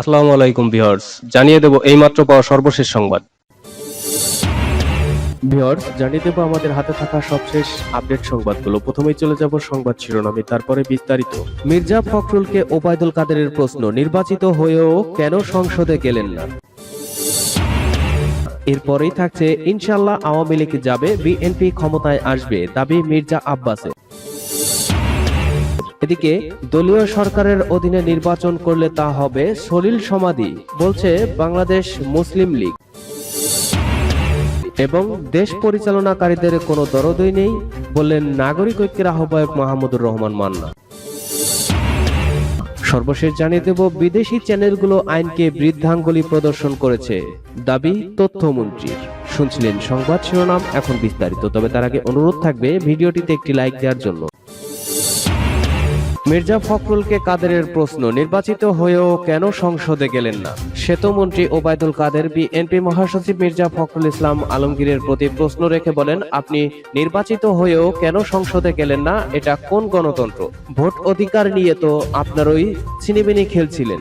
আসসালামু আলাইকুম ভিউয়ার্স, জানিয়ে দেব এইমাত্র পাওয়া সর্বশেষ সংবাদ। ভিউয়ার্স, জানিয়ে দেব আমাদের হাতে থাকা সবশেষ আপডেট সংবাদগুলো। প্রথমেই চলে যাব সংবাদ শিরোনামে, তারপরে বিস্তারিত। মির্জা ফখরুলকে ওবায়দুল কাদেরের প্রশ্ন, নির্বাচিত হয়েও কেন সংসদে গেলেন না? এরপরেই থাকছে ইনশাল্লাহ আওয়ামী লীগ যাবে, বিএনপি ক্ষমতায় আসবে, দাবি মির্জা আব্বাসের। এদিকে দলীয় সরকারের অধীনে নির্বাচন করলে তা হবে সলিল সমাধি, বলছে বাংলাদেশ মুসলিম লীগ। এবং দেশ পরিচালনাকারীদের কোনো দরদই নেই বললেন নাগরিক ঐক্যের আহ্বায়ক মাহমুদুর রহমান মান্না। সর্বশেষ জানিয়ে দেব, বিদেশি চ্যানেলগুলো আইনকে বৃদ্ধাঙ্গুলি প্রদর্শন করেছে। দাবি, তথ্যমন্ত্রীর। শুনছিলেন সংবাদ শিরোনাম, এখন বিস্তারিত। তবে তার আগে অনুরোধ থাকবে, ভিডিওটিতে একটি লাইক দেওয়ার জন্য। মির্জা ফখরুলকে কাদেরের প্রশ্ন, নির্বাচিত হয়েও কেন সংসদে গেলেন না? সেতুমন্ত্রী ওবায়দুল কাদের, বিএনপি মহাসচিব মির্জা ফখরুল ইসলাম আলমগীরের প্রতি প্রশ্ন রেখে বলেন, আপনি নির্বাচিত হয়েও কেন সংসদে গেলেন না? এটা কোন গণতন্ত্র? ভোট অধিকার নিয়ে তো আপনারই ছিনিবিনি খেলছিলেন।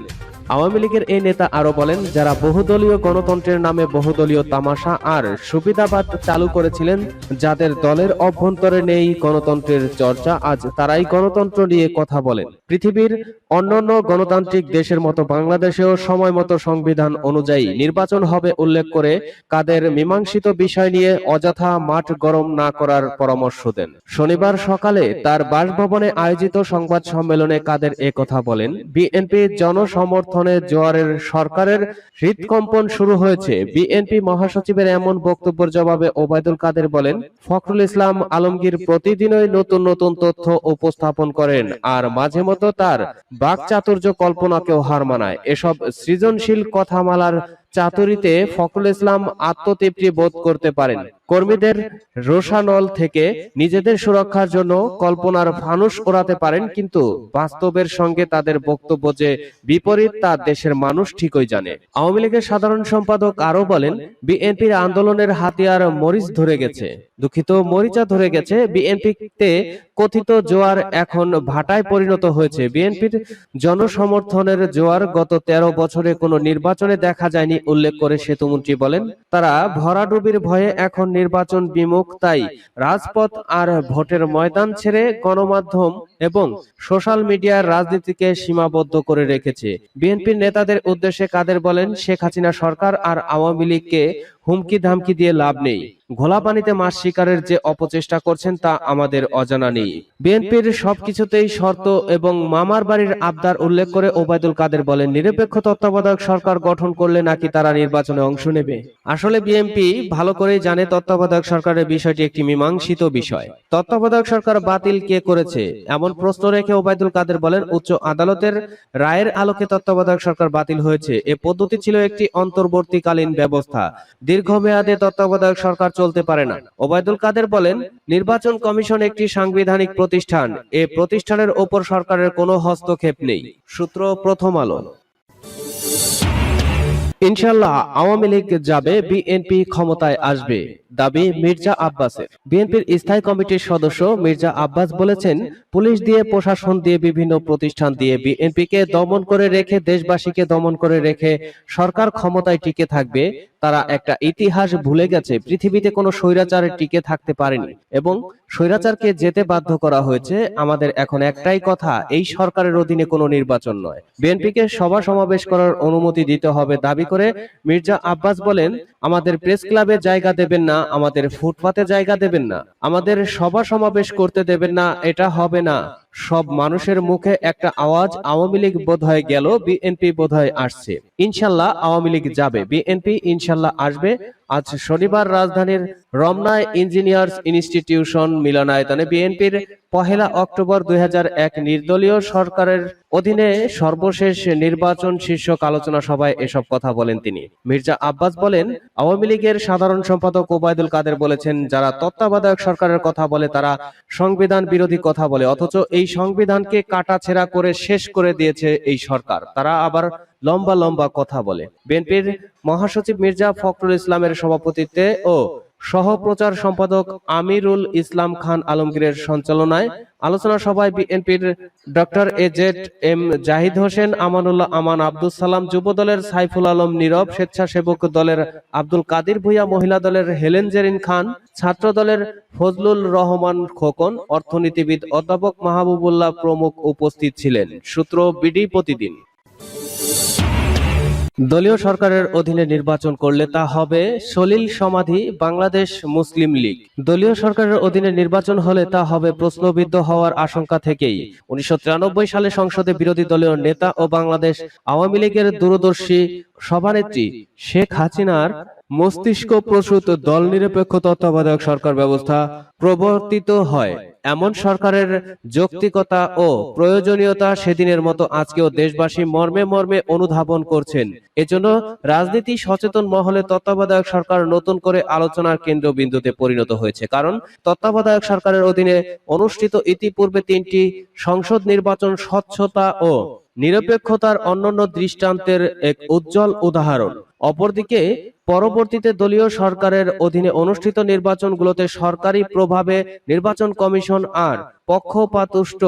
আওয়ামী লীগের এই নেতা আরও বলেন, যারা বহুদলীয় গণতন্ত্রের নামে বহুদলীয় তামাশা আর সুবিধাবাদ চালু করেছিলেন, যাদের দলের অভ্যন্তরে নেই গণতন্ত্রের চর্চা, আজ তারাই গণতন্ত্র নিয়ে কথা বলেন। পৃথিবীর অন্যান্য গণতান্ত্রিক দেশের মতো বাংলাদেশেও সময় মতো সংবিধান অনুযায়ী নির্বাচন হবে উল্লেখ করে কাদের মীমাংসিত বিষয় নিয়ে অযথা মাঠ গরম না করার পরামর্শ দেন। শনিবার সকালে তার বাসভবনে আয়োজিত সংবাদ সম্মেলনে কাদের কথা বলেন, বিএনপি জনসমর্থনে জোয়ারের সরকারের হৃদকম্পন শুরু হয়েছে। বিএনপি মহাসচিবের এমন বক্তব্যের জবাবে ওবায়দুল কাদের বলেন, ফখরুল ইসলাম আলমগীর প্রতিদিনই নতুন নতুন তথ্য উপস্থাপন করেন আর মাঝে মতো তার বাক চাতুর্য কল্পনাকেও হার মানায়। এসব সৃজনশীল কথামালার চাতুরিতে ফখরুল ইসলাম আত্মতৃপ্তি বোধ করতে পারেন। কর্মীদের রোষানল থেকে নিজেদের সুরক্ষার জন্য কল্পনার ফানুস ওড়াতে পারেন, কিন্তু বাস্তবের সঙ্গে তাদের বক্তব্য যে বিপরীত তা দেশের মানুষ ঠিকই জানে। আওয়ামী লীগের সাধারণ সম্পাদক আরও বলেন, বিএনপির আন্দোলনের হাতিয়ার মরিচ ধরে গেছে। দুঃখিত, মরিচা ধরে গেছে। বিএনপিতে কথিত জোয়ার এখন ভাটায় পরিণত হয়েছে। বিএনপির জনসমর্থনের জোয়ার গত তেরো বছরে কোনো নির্বাচনে দেখা যায়নি, উল্লেখ করে সেতুমন্ত্রী বলেন। তারা ভরাডুবির ভয়ে এখন নির্বাচন বিমুখ, তাই রাজপথ আর ভোটের ময়দান ছেড়ে গণমাধ্যম এবং সোশ্যাল মিডিয়ার রাজনীতিকে সীমাবদ্ধ করে রেখেছে। বিএনপির নেতাদের উদ্দেশ্যে কাদের বলেন, শেখ হাসিনা সরকার আর আওয়ামী লীগকে হুমকি ধামকি দিয়ে লাভ নেই। ঘোলা পানিতে মাছ শিকারের যে অপচেষ্টা করছেন তা আমাদের অজানা নেই। বিএনপির সবকিছুতেই শর্ত এবং মামার বাড়ির আবদার উল্লেখ করে ওবায়দুল কাদের বলেন, নিরপেক্ষ তত্ত্বাবধায়ক সরকার গঠন করলে নাকি তারা নির্বাচনে অংশ নেবে। আসলে বিএনপি ভালো করেই জানে তত্ত্বাবধায়ক সরকারের বিষয়টি একটি মীমাংসিত বিষয়। তত্ত্বাবধায়ক সরকার বাতিল কে করেছে? এমন প্রশ্ন রেখে ওবায়দুল কাদের বলেন, উচ্চ আদালতের রায়ের আলোকে তত্ত্বাবধায়ক সরকার বাতিল হয়েছে। এ পদ্ধতি ছিল একটি অন্তর্বর্তীকালীন ব্যবস্থা। দীর্ঘমেয়াদে তত্ত্বাবধায়ক সরকার চলতে পারে না। ওবায়দুল কাদের বলেন, নির্বাচন কমিশন একটি সাংবিধানিক প্রতিষ্ঠান। এ প্রতিষ্ঠানের ওপর সরকারের কোনো হস্তক্ষেপ নেই। সূত্র প্রথম আলো। ইনশাল্লাহ আওয়ামী লীগ যাবে, বিএনপি ক্ষমতায় আসবে, দাবি মির্জা আব্বাসের। বিএনপির স্থায়ী কমিটির সদস্য মির্জা আব্বাস বলেছেন, পুলিশ দিয়ে প্রশাসন দিয়ে বিভিন্ন প্রতিষ্ঠান দিয়ে বিএনপিকে দমন করে রেখে, দেশবাসীকে দমন করে রেখে সরকার ক্ষমতায় টিকে থাকবে, তারা একটা ইতিহাস ভুলে গেছে, পৃথিবীতে কোনো স্বৈরাচারের টিকে থাকতে পারেনি। এবং স্বৈরাচারকে যেতে বাধ্য করা হয়েছে, আমাদের এখন একটাই কথা, এই সরকারের অধীনে কোনো নির্বাচন নয়। বিএনপিকে সভা সমাবেশ করার অনুমতি দিতে হবে, দাবি করে মির্জা আব্বাস বলেন, আমাদের প্রেস ক্লাবে জায়গা দেবেন না, আমাদের ফুটপাতে জায়গা দেবেন না, আমাদের সভা সমাবেশ করতে দেবেন না, এটা হবে না। সব মানুষের মুখে একটা আওয়াজ আওয়ামী লীগ বোধ হয় গেল, বিএনপি বোধ হয় আসছে। ইনশাল্লাহ আওয়ামী লীগ যাবে, বিএনপি ইনশাল্লাহ আসবে। আজ শনিবার রাজধানীর রমনায় ইঞ্জিনিয়ার্স ইনস্টিটিউশন মিলনায়তনে বিএনপির পহেলা অক্টোবর দুই নির্দলীয় সরকারের অধীনে সর্বশেষ নির্বাচন শীর্ষক আলোচনা সভায় এসব কথা বলেন তিনি। মির্জা আব্বাস বলেন, আওয়ামী লীগের সাধারণ সম্পাদক ওবায়দুল কাদের বলেছেন, যারা তত্ত্বাবধায়ক সরকারের কথা বলে, তারা সংবিধান বিরোধী কথা বলে, অথচ এই সংবিধানকে কাটাছেড়া করে শেষ করে দিয়েছে এই সরকার। তারা আবার লম্বা লম্বা কথা বলে। বিএনপির মহাসচিব মির্জা ফখরুল ইসলামের সভাপতিত্বে ও সহ প্রচার সম্পাদক আমিরুল ইসলাম খান আলমগীরের সঞ্চালনায় আলোচনা সভায় বিএনপির doctor A Z M Zahid Hossain, Amanullah Aman Abdul Salam যুব দলের সাইফুল আলম নীরব, স্বেচ্ছাসেবক দলের আব্দুল কাদির ভুইয়া মহিলা দলের হেলেন জেরিন খান, ছাত্র দলের ফজলুল রহমান খোকন, অর্থনীতিবিদ অধ্যাপক মাহবুবুল্লাহ প্রমুখ উপস্থিত ছিলেন। সূত্র বিডি প্রতিদিন। দলীয় সরকারের অধীনে নির্বাচন করলে তা হবে সলিল সমাধি, বাংলাদেশ মুসলিম লীগ। দলীয় সরকারের অধীনে নির্বাচন হলে তা হবে প্রশ্নবিদ্ধ হওয়ার আশঙ্কা থেকেই। উনিশশো তিরানব্বই সালে সংসদে বিরোধী দলীয় নেতা ও বাংলাদেশ আওয়ামী লীগের দূরদর্শী সভানেত্রী শেখ হাসিনার মস্তিষ্ক প্রসূত দল নিরপেক্ষ তত্ত্বাবধায়ক সরকার ব্যবস্থা প্রবর্তিত হয়। এমন সরকারের যৌক্তিকতা ও প্রয়োজনীয়তা সেদিনের মতো আজকেও দেশবাসী মর্মে মর্মে অনুধাবন করছেন। এজন্য রাজনীতি সচেতন মহলে তত্ত্বাবধায়ক সরকার নতুন করে আলোচনার কেন্দ্রবিন্দুতে পরিণত হয়েছে। কারণ তত্ত্বাবধায়ক সরকারের অধীনে অনুষ্ঠিত ইতিপূর্বে তিনটি সংসদ নির্বাচন স্বচ্ছতা ও নিরপেক্ষতার অন্যান্য দৃষ্টান্তের এক উজ্জ্বল উদাহরণ। অপরদিকে পরবর্তীতে দলীয় সরকারের অধীনে অনুষ্ঠিত নির্বাচনগুলোতে সরকারি প্রভাবে নির্বাচন কমিশন আর পক্ষপাতুষ্ট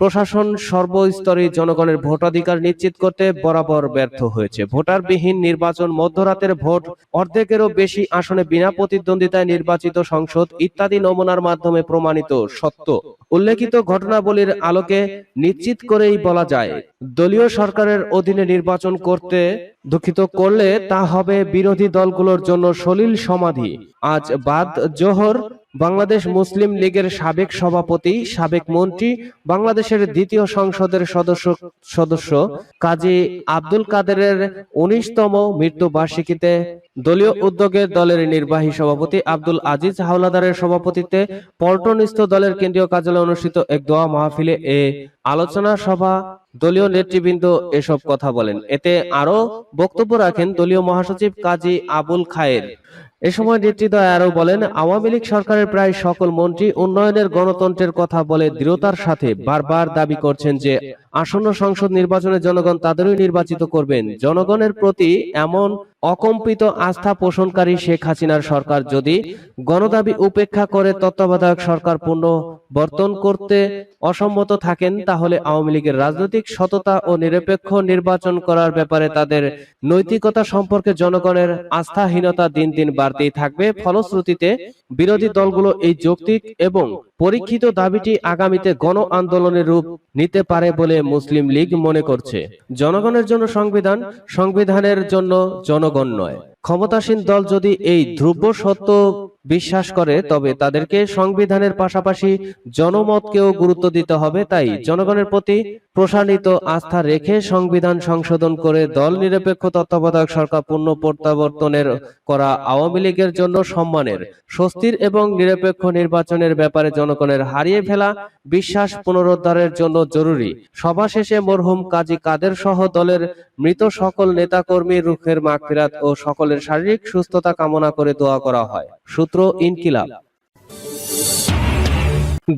প্রশাসন সর্বস্তরে জনগণের ভোটাধিকার নিশ্চিত করতে বরাবর ব্যর্থ হয়েছে। ভোটারবিহীন নির্বাচন মধ্যরাতের ভোট, অর্ধেকেরও বেশি আসনে বিনা প্রতিদ্বন্দ্বিতায় নির্বাচিত সংসদ ইত্যাদি নমুনার মাধ্যমে প্রমাণিত সত্য। উল্লেখিত ঘটনাবলীর আলোকে নিশ্চিত করেই বলা যায়, দলীয় সরকারের অধীনে নির্বাচন করতে দুঃখিত করলে তা হবে বিরোধী দলগুলোর জন্য সলিল সমাধি। আজ বাদ জোহর বাংলাদেশ মুসলিম লীগের সাবেক সভাপতি সাবেক মন্ত্রী বাংলাদেশের দ্বিতীয় সংসদের সদস্য সদস্য কাজী আব্দুল কাদেরের উনিশতম মৃত্যু বার্ষিকীতে দলীয় উদ্যোগের দলের নির্বাহী সভাপতি আব্দুল আজিজ হাওলাদারের সভাপতিত্বে পল্টনস্থ দলের কেন্দ্রীয় কার্যালয়ে অনুষ্ঠিত এক দোয়া মাহফিলে এ আলোচনা সভা দলীয় নেতৃবৃন্দ এসব কথা বলেন। এতে আরও বক্তব্য রাখেন দলীয় মহাসচিব কাজী আবুল খায়ের। এ সময় নেতৃত্বয় আরও বলেন, আওয়ামী লীগ সরকারের প্রায় সকল মন্ত্রী উন্নয়নের গণতন্ত্রের কথা বলে দৃঢ়তার সাথে বারবার দাবি করছেন যে আসন্ন সংসদ নির্বাচনে জনগণ তাদেরই নির্বাচিত করবেন। জনগণের প্রতি এমন অকম্পিত আস্থা পোষণকারী শেখ হাসিনার সরকার যদি গণদাবি উপেক্ষা করে তত্ত্বাবধায়ক সরকার পূর্ণ বর্তন করতে অসম্মত থাকেন, তাহলে আওয়ামী লীগের রাজনৈতিক সততা ও নিরপেক্ষ নির্বাচন করার ব্যাপারে তাদের নৈতিকতা সম্পর্কে জনগণের আস্থাহীনতা দিন দিন বাড়তেই থাকবে। ফলশ্রুতিতে বিরোধী দলগুলো এই যৌক্তিক এবং পরীক্ষিত দাবিটি আগামীতে গণ আন্দোলনের রূপ নিতে পারে বলে মুসলিম লীগ মনে করছে। জনগণের জন্য সংবিধান, সংবিধানের জন্য জনগণ নয়। ক্ষমতাসীন দল যদি এই ধ্রুব সত্য বিশ্বাস করে, তবে তাদেরকে সংবিধানের পাশাপাশি জনমতকেও গুরুত্ব দিতে হবে। তাই জনগণের প্রতি প্রসারিত আস্থা রেখে সংবিধান সংশোধন করে দল নিরপেক্ষ তত্ত্বাবধায়ক সরকার পূর্ণ প্রত্যাবর্তনের করা আওয়ামী লীগের জন্য সম্মানের, স্বস্তির এবং নিরপেক্ষ নির্বাচনের ব্যাপারে জনগণের হারিয়ে ফেলা বিশ্বাস পুনরুদ্ধারের জন্য জরুরি। সভা শেষে মরহুম কাজী কাদের সহ দলের মৃত সকল নেতাকর্মী রুখের মাগফিরাত ও সকলের শারীরিক সুস্থতা কামনা করে দোয়া করা হয়। সূত্র ইনকিলাব।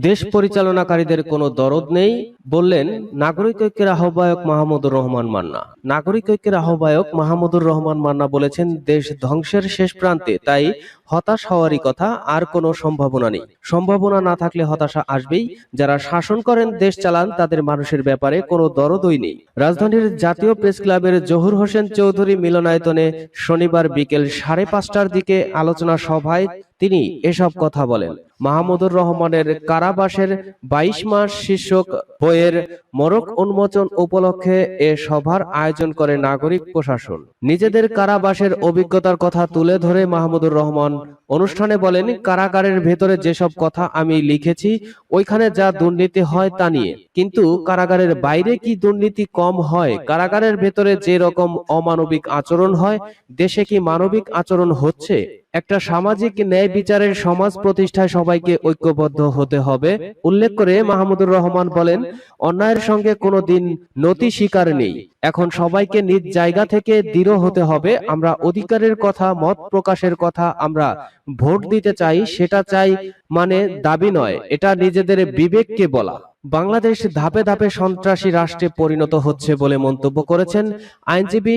দেশ পরিচালনাকারীদের কোনো দরদ নেই বললেন, নাগরিক ঐক্যের আহ্বায়ক মাহমুদুর রহমান মান্না। নাগরিক ঐক্যের আহ্বায়ক মাহমুদুর রহমান মান্না বলেছেন, দেশ ধ্বংসের শেষ প্রান্তে, তাই হতাশ হওয়ারই কথা, আর কোনো সম্ভাবনা নেই। সম্ভাবনা না থাকলে হতাশা আসবেই। যারা শাসন করেন, দেশ চালান, তাদের মানুষের ব্যাপারে কোনো দরদই নেই। রাজধানীর জাতীয় প্রেস ক্লাবের জহুর হোসেন চৌধুরী মিলনায়তনে শনিবার বিকেল সাড়ে পাঁচটার দিকে আলোচনা সভায় তিনি এসব কথা বলেন। মাহমুদুর রহমানের কারাবাসের বাইশ মাস শীর্ষক বইয়ের মরক উন্মোচন উপলক্ষে এ সভার আয়োজন করে নাগরিক প্রশাসন। নিজেদের কারাবাসের অভিজ্ঞতার কথা তুলে ধরে মাহমুদুর রহমান অনুষ্ঠানে বলেন, কারাগারের ভেতরে যেসব কথা আমি লিখেছি, ওইখানে যা দুর্নীতি হয় তা নিয়ে। কিন্তু কারাগারের বাইরে কি দুর্নীতি কম হয়? কারাগারের ভেতরে যে রকম অমানবিক আচরণ হয়, দেশে কি মানবিক আচরণ হচ্ছে? একটা সামাজিক ন্যায় বিচারের সমাজ প্রতিষ্ঠায় সবাইকে ঐক্যবদ্ধ হতে হবে। উল্লেখ করে মাহমুদুর রহমান বলেন, অন্যায়ের সঙ্গে কোনো দিন নতি স্বীকার নেই। এখন সবাইকে নিজ জায়গা থেকে দৃঢ় হতে হবে। আমরা অধিকারের কথা, মত প্রকাশের কথা আমরা ভোট দিতে চাই, সেটা চাই মানে দাবি নয়, এটা নিজেদের বিবেককে বলা। বাংলাদেশ ধাপে ধাপে সন্ত্রাসী রাষ্ট্রে পরিণত হচ্ছে বলে মন্তব্য করেছেন আইনজীবী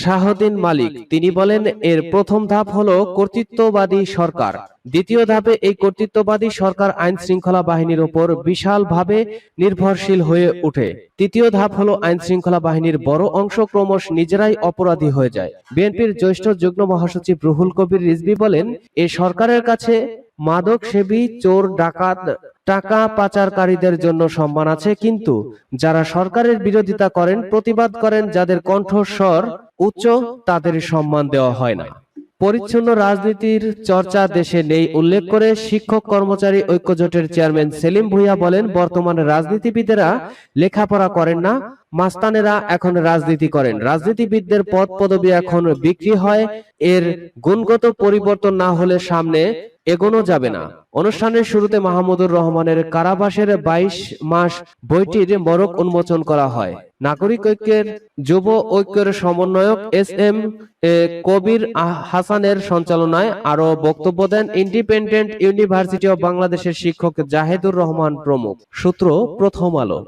শাহদ্দিন মালিক। তিনি বলেন, এর প্রথম ধাপ হলো কর্তৃত্ববাদী সরকার। দ্বিতীয় ধাপে এই কর্তৃত্ববাদী সরকার আইন শৃঙ্খলা বাহিনীর ওপর বিশালভাবে নির্ভরশীল হয়ে ওঠে। তৃতীয় ধাপ হলো আইন শৃঙ্খলা বাহিনীর বড় অংশ ক্রমশ নিজেরাই অপরাধী হয়ে যায়। বিএনপির জ্যেষ্ঠ যুগ্ম মহাসচিব রুহুল কবির রিজভি বলেন, এ সরকারের কাছে মাদক সেবী চোর, ডাকাত টাকা পাচারকারীদের জন্য সম্মান আছে, কিন্তু যারা সরকারের বিরোধিতা করেন, প্রতিবাদ করেন, যাদের কণ্ঠস্বর উচ্চ, তাদের সম্মান দেওয়া হয় না। পরিচ্ছন্ন রাজনীতির চর্চা দেশে নেই, উল্লেখ করে শিক্ষক কর্মচারী ঐক্যজোটের চেয়ারম্যান সেলিম ভুইয়া বলেন, বর্তমানে রাজনীতিবিদেরা লেখাপড়া করেন না, মাস্তানেরা এখন রাজনীতি করেন। রাজনীতিবিদদের পদ পদবি এখন বিক্রি হয়, এর গুণগত পরিবর্তন না হলে সামনে এগোনো যাবে না। অনুষ্ঠানের শুরুতে মাহমুদুর রহমানের কারাবাসের ২২ মাস বইটির মরক উন্মোচন করা হয়। নাগরিক ঐক্যের যুব ঐক্যের সমন্বয়ক এস এম কবির হাসানের সঞ্চালনায় আরও বক্তব্য দেন ইন্ডিপেন্ডেন্ট ইউনিভার্সিটি অব বাংলাদেশের শিক্ষক জাহেদুর রহমান প্রমুখ। সূত্র প্রথম আলো।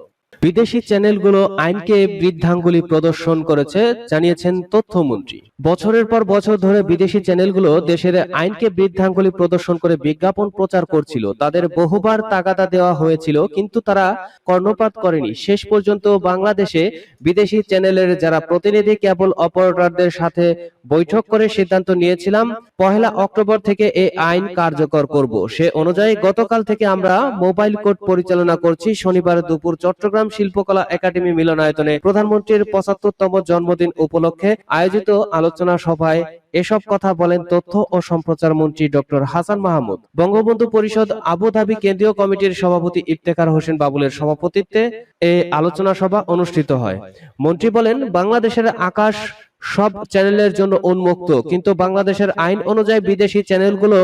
বিদেশি চ্যানেলগুলো আইনকে বৃদ্ধাঙ্গুলি প্রদর্শন করেছে, জানিয়েছেন তথ্যমন্ত্রী। বছরের পর বছর ধরে বিদেশি চ্যানেলগুলো দেশের আইনকে বৃদ্ধাঙ্গুলি প্রদর্শন করে বিজ্ঞাপন প্রচার করছিল। তাদের বহুবার তাগাদা দেওয়া হয়েছিল, কিন্তু তারা কর্ণপাত করেনি। শেষ পর্যন্ত বাংলাদেশে বিদেশি চ্যানেলের যারা প্রতিনিধি, কেবল অপারেটরদের সাথে বৈঠক করে সিদ্ধান্ত নিয়েছিলাম, পহেলা অক্টোবর থেকে এই আইন কার্যকর করব। সে অনুযায়ী গতকাল থেকে আমরা মোবাইল কোড পরিচালনা করছি। শনিবার দুপুর চট্টগ্রাম শিল্পকলা একাডেমি মিলনায়তনে প্রধানমন্ত্রীর পঁচাত্তরতম জন্মদিন উপলক্ষে আয়োজিত আলোচনা সভায় এসব কথা বলেন তথ্য ও সম্প্রচার মন্ত্রী ডক্টর হাসান মাহমুদ। বঙ্গবন্ধু পরিষদ আবুধাবি কেন্দ্রীয় কমিটির সভাপতি ইফতেখার হোসেন বাবুলের সভাপতিত্বে এই আলোচনা সভা অনুষ্ঠিত হয়। মন্ত্রী বলেন, বাংলাদেশের আকাশ সব চ্যানেলের জন্য উন্মুক্ত, কিন্তু বাংলাদেশের আইন অনুযায়ী বিদেশি চ্যানেলগুলো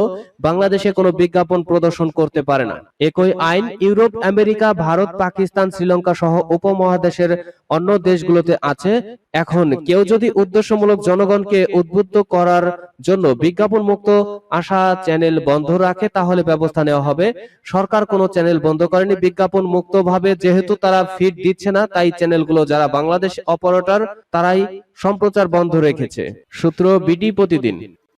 বাংলাদেশে কোনো বিজ্ঞাপন প্রদর্শন করতে পারে না। একই আইন ইউরোপ, আমেরিকা, ভারত, পাকিস্তান, শ্রীলঙ্কা সহ উপমহাদেশের অন্য দেশগুলোতে আছে। এখন কেউ যদি উদ্দেশ্যমূলক জনগণকে উদ্বুদ্ধ করার জন্য বিজ্ঞাপন মুক্ত আশা চ্যানেল বন্ধ রাখে, তাহলে ব্যবস্থা নেওয়া হবে। সরকার কোনো চ্যানেল বন্ধ করেনি বিজ্ঞাপন মুক্ত ভাবে, যেহেতু তারা ফিড দিচ্ছে না, তাই চ্যানেলগুলো যারা বাংলাদেশ অপারেটর তারাই সম্প্রচার বন্ধ রেখেছে। সূত্র বিডি প্রতিদিন।